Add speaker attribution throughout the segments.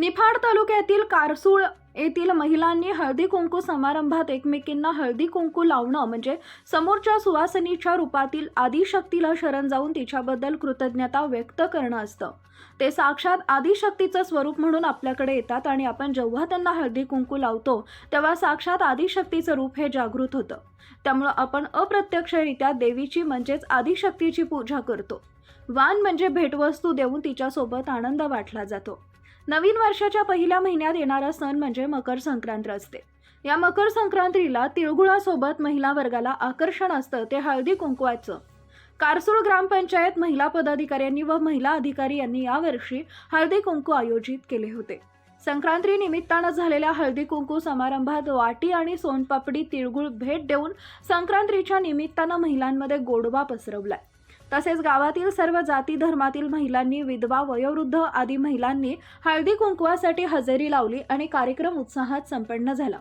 Speaker 1: निफाड तालुक्यातील कारसूळ येथील महिलांनी हळदी कुंकू समारंभात एकमेकींना हळदी कुंकू लावणं म्हणजे समोरच्या सुवासनीच्या रूपातील आदिशक्तीला शरण जाऊन तिच्याबद्दल कृतज्ञता व्यक्त करणं असतं. ते साक्षात आदिशक्तीचं स्वरूप म्हणून आपल्याकडे येतात आणि आपण जेव्हा त्यांना हळदी कुंकू लावतो तेव्हा साक्षात आदिशक्तीचं रूप हे जागृत होतं. त्यामुळं आपण अप्रत्यक्षरित्या देवीची म्हणजेच आदिशक्तीची पूजा करतो. वान म्हणजे भेटवस्तू देऊन तिच्यासोबत आनंद वाटला जातो. नवीन वर्षाच्या पहिल्या महिन्यात येणारा सण म्हणजे मकर संक्रांत असते. या मकर संक्रांतीला तिळगुळासोबत महिला वर्गाला आकर्षण असतं ते हळदी कुंकवाचं. कारसूळ ग्रामपंचायत महिला पदाधिकाऱ्यांनी व महिला अधिकारी यांनी यावर्षी हळदी कुंकू आयोजित केले होते. संक्रांती निमित्तानं झालेल्या हळदी कुंकू समारंभात वाटी आणि सोनपापडी तिळगुळ भेट देऊन संक्रांतीच्या निमित्तानं महिलांमध्ये गोडवा पसरवलाय. तसेच गावातील सर्व जाती धर्मातील महिलांनी विधवा वयोवृद्ध आदी महिलांनी हळदी कुंकवासाठी हजेरी लावली आणि कार्यक्रम उत्साहात संपन्न झाला.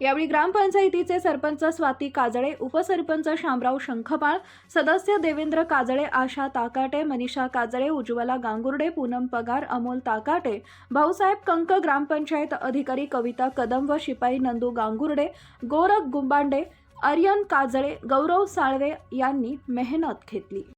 Speaker 1: यावेळी ग्रामपंचायतीचे सरपंच स्वाती काजळे उपसरपंच शामराव शंखपाळ सदस्य देवेंद्र काजळे आशा ताकाटे मनीषा काजळे उज्ज्वला गांगुर्डे पूनम पगार अमोल ताकाटे भाऊसाहेब कंक ग्रामपंचायत अधिकारी कविता कदम व शिपाई नंदू गांगुर्डे गोरख गुंबांडे आर्यन काजळे गौरव साळवे यांनी मेहनत घेतली.